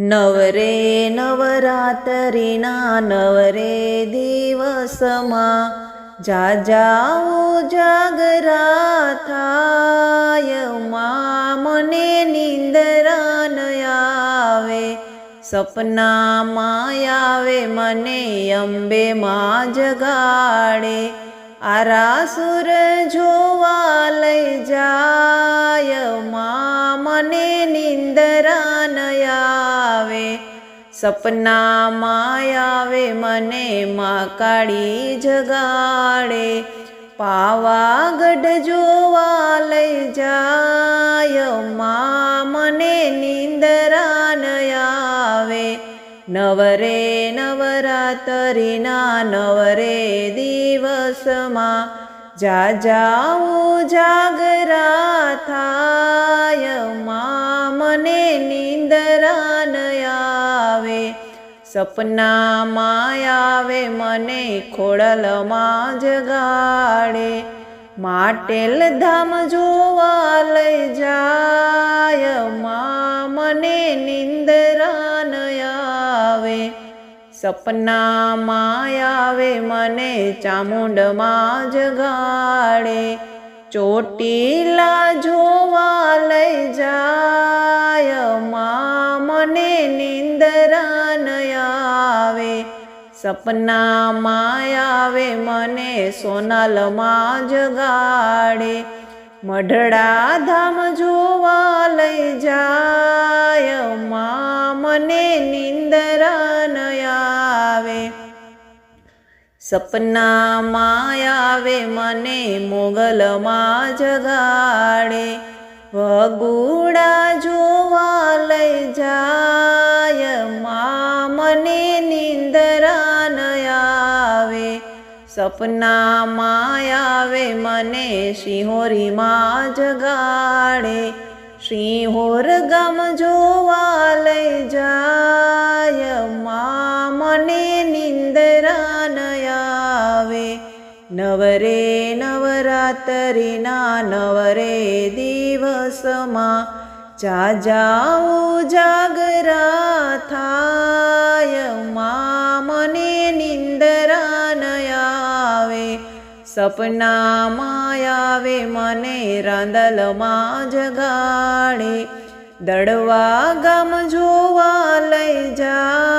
નવરે નવરાતરીના નવરે દિવસમાં જાજાઓ જાગરા થાયમાં મને નિંદરા ન આવે સપનામાં આવે મને અંબે માં જગાડે આરાસુર જોવા લઈ જાય સપનામાં આવે, મને માં કાળી જગાડે. પાવાગઢ જોવા લઈ જાય, માં મને નિંદરા ન આવે. નવરે નવરાતરીના નવરે દિવસમાં જાજાઓ જાગરા થાય. માં મને નિંદરા ન સપનામાં આવે મને ખોડલમાં જગાડે માટેલ ધામ જોવા લઈ જાય, માં મને નિંદરા ન આવે. સપનામાં આવે મને ચામુંડમાં જગાડે ચોટીલા જોવા સપનામાં આવે મને સોનાલમાં જગાડે. મઢડા ધામ જોવા લઈ જાય, માં મને નિંદરા ન આવે. સપનામાં આવે મને મોગલમાં જગાડે. વગુડા જોવા લઈ જાય સપનામાં આવે મને સિંહોરીમાં જગાડે. સિંહોર ગામ જોવા લઈ જાય, મા મને નિંદરા નયાવે નવરે નવરાત્રિના નવરે દિવસમાં જાજાઓ જાગરા થાય સપનામાં આવે મને રાંદલમાં જગાડે. દડવા ગામ જોવા લઈ જાય